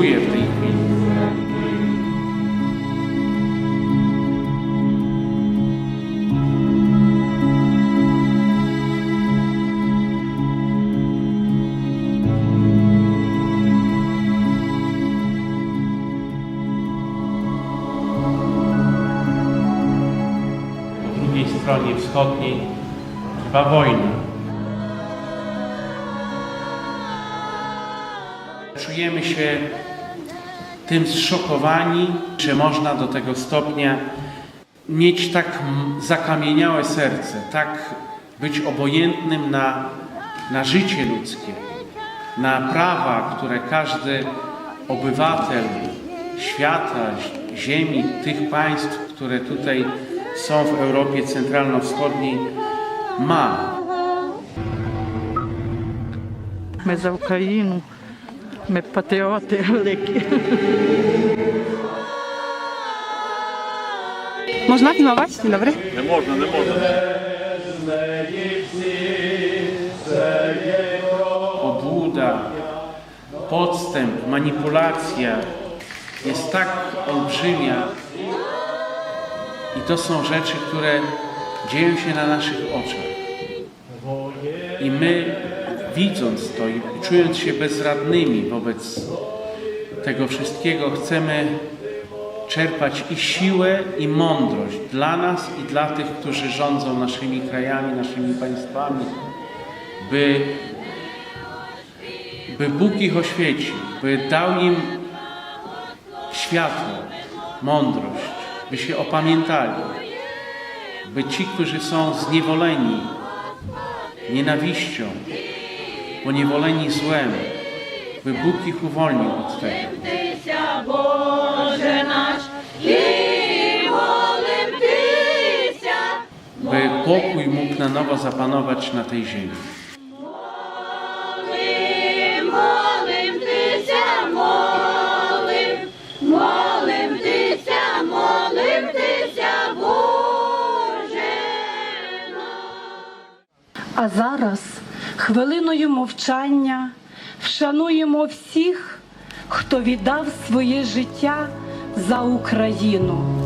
w tej chwili. Stronie wschodniej trwa wojna. Czujemy się tym zszokowani, że można do tego stopnia mieć tak m- zakamieniałe serce, tak być obojętnym na, na życie ludzkie, na prawa, które każdy obywatel świata, zi- ziemi, tych państw, które tutaj są w Europie Centralno-Wschodniej, ma. Ми за Україну. Ми патріоти великі. Można filmować? Dzień dobry. Nie można, nie można. obłuda, podstęp, manipulacja jest tak olbrzymia i to są rzeczy, które dzieją się na naszych oczach. I my, widząc to i czując się bezradnymi wobec tego wszystkiego, chcemy czerpać i siłę, i mądrość dla nas i dla tych, którzy rządzą naszymi krajami, naszymi państwami, by by Bóg ich oświecił, by dał im światło, mądrość, by się opamiętali, by ci, którzy są zniewoleni nienawiścią, poniewoleni złem, by Bóg ich uwolnił od tego. Молимтеся, Боже наш, і молимтеся. by pokój mógł na nowo zapanować na tej ziemi. А зараз хвилиною мовчання вшануємо всіх, хто віддав своє життя за Україну.